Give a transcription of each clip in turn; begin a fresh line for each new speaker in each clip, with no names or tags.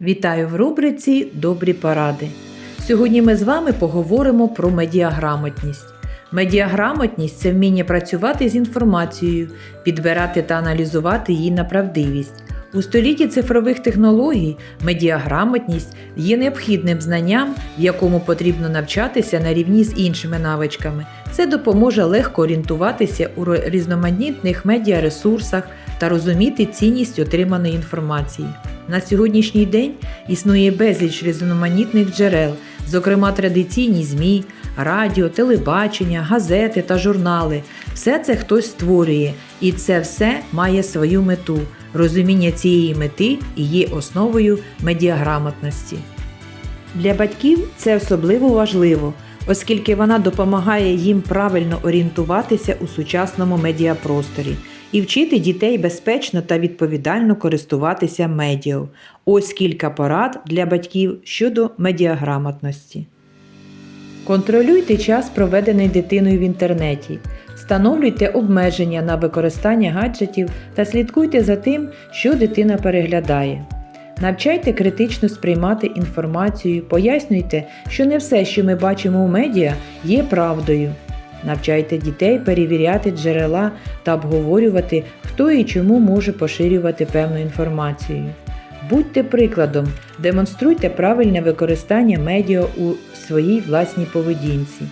Вітаю в рубриці Добрі поради. Сьогодні ми з вами поговоримо про медіаграмотність. Медіаграмотність це вміння працювати з інформацією, підбирати та аналізувати її на правдивість. У столітті цифрових технологій медіаграмотність є необхідним знанням, в якому потрібно навчатися на рівні з іншими навичками. Це допоможе легко орієнтуватися у різноманітних медіаресурсах та розуміти цінність отриманої інформації. На сьогоднішній день існує безліч різноманітних джерел, зокрема традиційні ЗМІ, радіо, телебачення, газети та журнали. Все це хтось створює, і це все має свою мету. Розуміння цієї мети і є основою медіаграмотності. Для батьків це особливо важливо, оскільки вона допомагає їм правильно орієнтуватися у сучасному медіапросторі і вчити дітей безпечно та відповідально користуватися медіа. Ось кілька порад для батьків щодо медіаграмотності. Контролюйте час, проведений дитиною в інтернеті. Встановлюйте обмеження на використання гаджетів та слідкуйте за тим, що дитина переглядає. Навчайте критично сприймати інформацію, пояснюйте, що не все, що ми бачимо у медіа, є правдою. Навчайте дітей перевіряти джерела та обговорювати, хто і чому може поширювати певну інформацію. Будьте прикладом, демонструйте правильне використання медіа у своїй власній поведінці.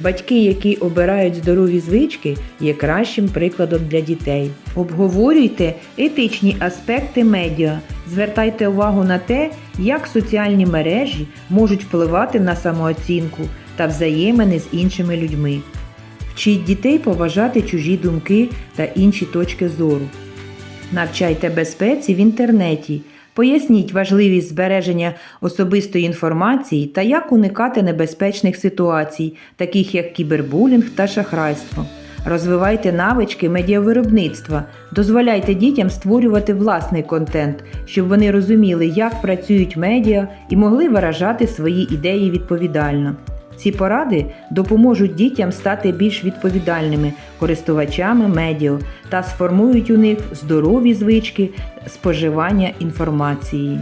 Батьки, які обирають здорові звички, є кращим прикладом для дітей. Обговорюйте етичні аспекти медіа, звертайте увагу на те, як соціальні мережі можуть впливати на самооцінку та взаємини з іншими людьми. Вчіть дітей поважати чужі думки та інші точки зору. Навчайте безпеці в інтернеті. Поясніть важливість збереження особистої інформації та як уникати небезпечних ситуацій, таких як кібербулінг та шахрайство. Розвивайте навички медіавиробництва, дозволяйте дітям створювати власний контент, щоб вони розуміли, як працюють медіа і могли виражати свої ідеї відповідально. Ці поради допоможуть дітям стати більш відповідальними користувачами медіа та сформують у них здорові звички споживання інформації.